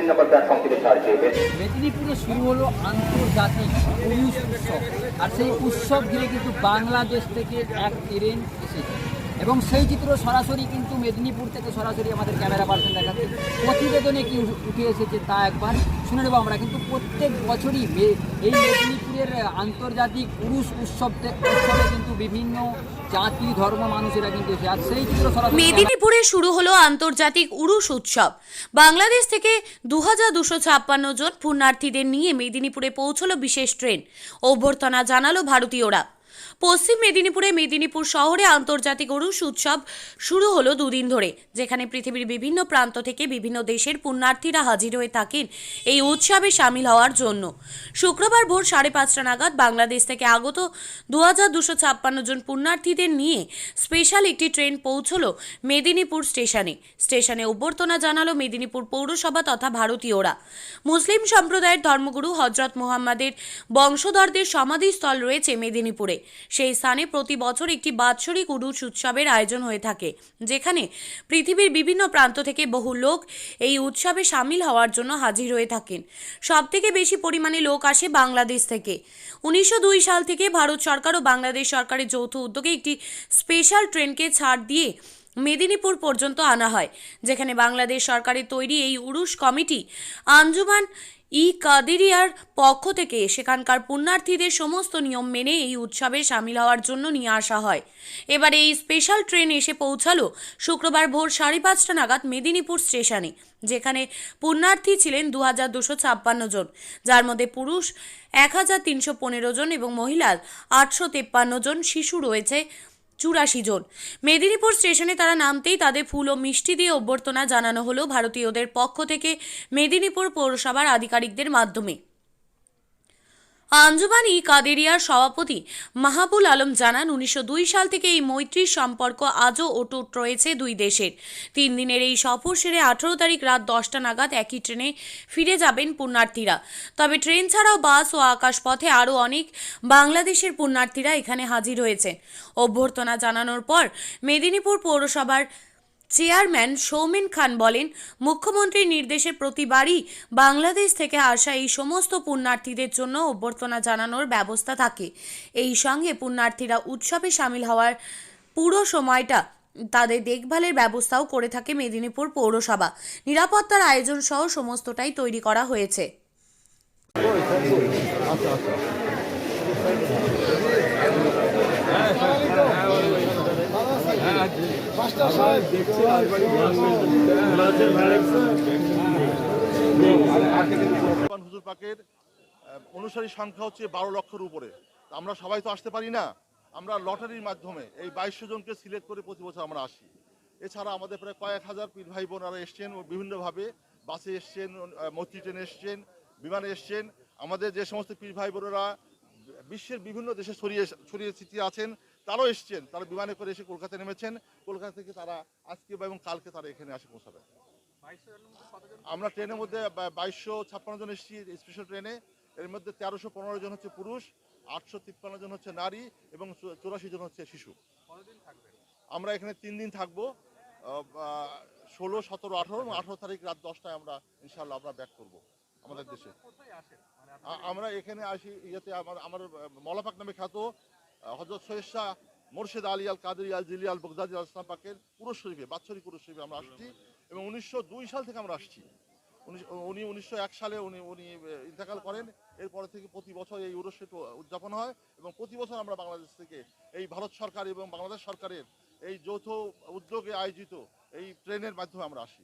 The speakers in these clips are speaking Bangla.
তিন নম্বর প্ল্যাটফর্ম থেকে ছাড় পেয়ে মেদিনীপুরে শুরু হলো আন্তর্জাতিক উৎসব। আর সেই উৎসব ঘিরে কিন্তু বাংলাদেশ থেকে এক ট্রেন এসেছে। এবং সেই চিত্র সরাসরি কিন্তু মেদিনীপুর থেকে সরাসরি আমাদের ক্যামেরা পার্সন দেখাচ্ছে। প্রতিবেদনে কি উঠে এসেছে তা একবার শুনে নেব আমরা। কিন্তু প্রত্যেক বছরই এই মেদিনীপুরের আন্তর্জাতিক পুরুষ উৎসব উৎসবে কিন্তু বিভিন্ন জাতি, ধর্ম মানুষেরা কিন্তু সেই চিত্র সরাসরি মেদিনীপুরে শুরু হলো আন্তর্জাতিক উরুষ উৎসব। বাংলাদেশ থেকে দু হাজার দুশো ছাপ্পান্ন জন পুণ্যার্থীদের নিয়ে মেদিনীপুরে পৌঁছলো বিশেষ ট্রেন। অভ্যর্থনা জানালো ভারতীয়রা। পশ্চিম মেদিনীপুরে মেদিনীপুর শহরে আন্তর্জাতিক উরুষ উৎসব শুরু হলো দুদিন ধরে, যেখানে পৃথিবীর বিভিন্ন প্রান্ত থেকে বিভিন্ন দেশের পুণ্যার্থীরা হাজির হয়ে থাকেন এই উৎসবে সামিল হওয়ার জন্য। শুক্রবার ভোর সাড়ে পাঁচটা নাগাদ বাংলাদেশ থেকে আগত দু হাজার দুশো ছাপ্পান্ন জন পুণ্যার্থীদের নিয়ে স্পেশাল একটি ট্রেন পৌঁছলো মেদিনীপুর স্টেশনে। স্টেশনে অভ্যর্থনা জানালো মেদিনীপুর পৌরসভা তথা ভারতীয়রা। মুসলিম সম্প্রদায়ের ধর্মগুরু হজরত মোহাম্মদের বংশধরদের সমাধিস্থল রয়েছে মেদিনীপুরে। সেই স্থানে প্রতি বছর একটি বাৎসরিক উরুষ উৎসবের আয়োজন হয়ে থাকে, যেখানে পৃথিবীর বিভিন্ন প্রান্ত থেকে বহু লোক এই উৎসবে সামিল হওয়ার জন্য হাজির হয়ে থাকেন। সবথেকে বেশি পরিমাণে লোক আসে বাংলাদেশ থেকে। উনিশশো দুই সাল থেকে ভারত সরকার ও বাংলাদেশ সরকারের যৌথ উদ্যোগে একটি স্পেশাল ট্রেনকে ছাড় দিয়ে মেদিনীপুর পর্যন্ত আনা হয়, যেখানে বাংলাদেশ সরকারের তৈরি এই উরুষ কমিটি আঞ্জুমান ই কাদেরিয়ার পক্ষ থেকে সেখানকার পুণ্যার্থীদের সমস্ত নিয়ম মেনে এই উৎসবে সামিল হওয়ার জন্য নিয়ে আসা হয়। এবার এই স্পেশাল ট্রেন এসে পৌঁছালো শুক্রবার ভোর সাড়ে পাঁচটা নাগাদ মেদিনীপুর স্টেশনে, যেখানে পুণ্যার্থী ছিলেন দু হাজার দুশো ছাপ্পান্ন জন, যার মধ্যে পুরুষ এক হাজার তিনশো পনেরো জন এবং মহিলা আটশো তেপ্পান্ন জন শিশু রয়েছে। চুরাশি জন। মেদিনীপুর স্টেশনে তারা নামতেই তাদের ফুল ও মিষ্টি দিয়ে অভ্যর্থনা জানানো হলো ভারতীয়দের পক্ষ থেকে মেদিনীপুর পৌরসভার আধিকারিকদের মাধ্যমে। আঞ্জুমান কাদেরিয়ার সভাপতি মাহাবুল আলম জানান, উনিশশো দুই সাল থেকে এই মৈত্রীর সম্পর্ক আজও অটুট রয়েছে দুই দেশের। তিন দিনের এই সফর সেরে আঠারো তারিখ রাত দশটা নাগাদ একই ট্রেনে ফিরে যাবেন পুণ্যার্থীরা। তবে ট্রেন ছাড়াও বাস ও আকাশপথে আরও অনেক বাংলাদেশের পুণ্যার্থীরা এখানে হাজির হয়েছে। অভ্যর্থনা জানানোর পর মেদিনীপুর পৌরসভার চেয়ারম্যান সৌমেন খান বলেন, মুখ্যমন্ত্রীর নির্দেশে প্রতিবারই বাংলাদেশ থেকে আসা এই সমস্ত পুণ্যার্থীদের জন্য অভ্যর্থনা জানানোর ব্যবস্থা থাকে। এই সঙ্গে পুণ্যার্থীরা উৎসবে সামিল হওয়ার পুরো সময়টা তাদের দেখভালের ব্যবস্থাও করে থাকে মেদিনীপুর পৌরসভা। নিরাপত্তার আয়োজন সহ সমস্তটাই তৈরি করা হয়েছে। অনুসারী সংখ্যা হচ্ছে বারো লক্ষের উপরে। আমরা সবাই তো আসতে পারি না? আমরা লটারির মাধ্যমে এই বাইশশো জনকে সিলেক্ট করে প্রতি বছর আমরা আসি। এছাড়া আমাদের প্রায় কয়েক হাজার পীর ভাই বোনারা এসছেন বিভিন্নভাবে বাসে এসছেন মৈত্রী ট্রেনে এসছেন, বিমানে এসছেন। আমাদের যে সমস্ত পীর ভাই বোনেরা বিশ্বের বিভিন্ন দেশে ছড়িয়ে ছড়িয়ে ছিটিয়ে আছেন তারাও এসছেন, তারা বিমানে করে এসে কলকাতায় নেমেছেন। কলকাতা থেকে তারা আজকে বা এবং কালকে তারা এখানে আসে পৌঁছাবে আমরা ট্রেনের মধ্যে বাইশশো ছাপ্পান্ন জন এসেছি স্পেশাল ট্রেনে। এর মধ্যে তেরোশো পনেরো জন হচ্ছে পুরুষ, আটশো তিপ্পান্ন জন হচ্ছে নারী এবং চুরাশি জন হচ্ছে শিশু। আমরা এখানে তিন দিন থাকব। ষোলো, সতেরো, আঠারো এবং আঠারো তারিখ রাত দশটায় আমরা ইনশাল্লাহ আমরা ব্যাক করব আমাদের দেশে। আমরা এখানে আসি, ইয়েতে আমার আমার মলাপাক নামে খ্যাত হজরত সৈয়দ শাহ মোর্শেদ আলী আল কাদের আল জিলি আল বগদাদি আল ইসলাম পাকের পুরুষ শরীফে বাৎসরিক পুরুষ শরীফে আমরা আসছি এবং উনিশশো দুই সাল থেকে আমরা আসছি। উনি উনিশশো এক সালে উনি উনি ইন্তেকাল করেন। এরপরে থেকে প্রতি বছর এই উরস্বীট উদযাপন হয় এবং প্রতি বছর আমরা বাংলাদেশ থেকে এই ভারত সরকার এবং বাংলাদেশ সরকারের এই যৌথ উদ্যোগে আয়োজিত এই ট্রেনের মাধ্যমে আমরা আসি।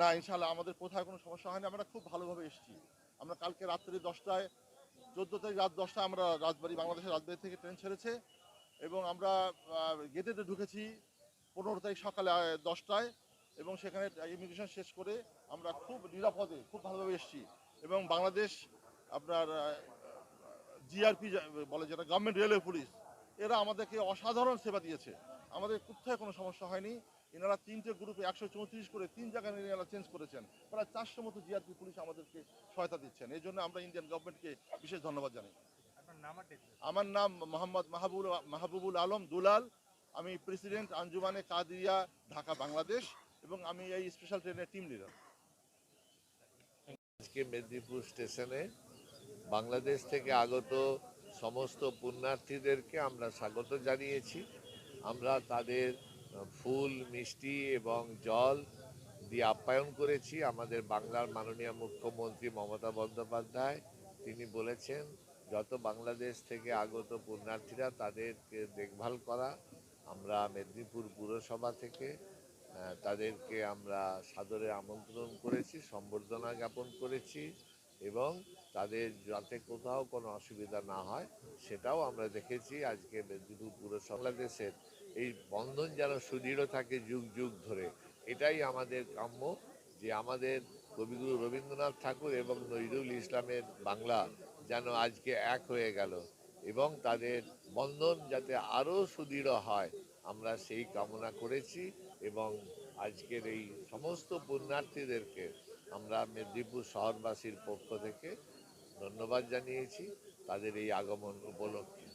না ইনশাল্লাহ আমাদের কোথায় কোনো সমস্যা হয়নি আমরা খুব ভালোভাবে এসেছি। আমরা কালকে রাত্রি দশটায় চোদ্দ তারিখ রাত দশটা আমরা রাজবাড়ি, বাংলাদেশের রাজবাড়ি থেকে ট্রেন ছেড়েছে এবং আমরা গেটেতে ঢুকেছি পনেরো তারিখ সকালে দশটায় এবং সেখানে ইমিগ্রেশন শেষ করে আমরা খুব নিরাপদে, খুব ভালোভাবে এসেছি এবং বাংলাদেশ আপনার জিআরপি বলে যেটা গভর্নমেন্ট রেলওয়ে পুলিশ এরা আমাদেরকে অসাধারণ সেবা দিয়েছে। আমাদের কোথায় কোনো সমস্যা হয়নি। এনারা তিনটে গ্রুপে একশো চৌত্রিশ করে তিন জায়গায় এনারা চেঞ্জ করেছেন। প্রায় চারশো মতো জিআরপি পুলিশ আমাদেরকে সহায়তা দিচ্ছেন। এই জন্য আমরা ইন্ডিয়ান গভর্নমেন্টকে বিশেষ ধন্যবাদ জানাই। আমার নাম মোহাম্মদ মাহবুল মাহবুবুল আলম দুলাল। আমি প্রেসিডেন্ট আঞ্জুমানে কাদিয়া ঢাকা বাংলাদেশ এবং আমি এই স্পেশাল ট্রেনের টিম লিডার আজকে মেদিনীপুর স্টেশনে বাংলাদেশ থেকে আগত সমস্ত পুণ্যার্থীদেরকে আমরা স্বাগত জানিয়েছি। আমরা তাদের ফুল, মিষ্টি এবং জল দিয়ে আপ্যায়ন করেছি। আমাদের বাংলার মাননীয় মুখ্যমন্ত্রী মমতা বন্দ্যোপাধ্যায়, তিনি বলেছেন, যত বাংলাদেশ থেকে আগত পুণ্যার্থীরা, তাদেরকে দেখভাল করা, আমরা মেদিনীপুর পুরসভা থেকে তাদেরকে আমরা সাদরে আমন্ত্রণ করেছি, সম্বর্ধনা জ্ঞাপন করেছি এবং তাদের যাতে কোথাও কোনো অসুবিধা না হয়, সেটাও আমরা দেখেছি আজকে মেদিনীপুর পুরসভা বাংলাদেশের এই বন্ধন যেন সুদৃঢ় থাকে যুগ যুগ ধরে। এটাই আমাদের কাম্য যে আমাদের কবিগুরু রবীন্দ্রনাথ ঠাকুর এবং নজরুল ইসলামের বাংলা যেন আজকে এক হয়ে গেল এবং তাদের বন্ধন যাতে আরও সুদৃঢ় হয়, আমরা সেই কামনা করেছি এবং আজকের এই সমস্ত পুণ্যার্থীদেরকে আমরা মেদিনীপুর শহরবাসীর পক্ষ থেকে ধন্যবাদ জানিয়েছি তাদের এই আগমন উপলক্ষে।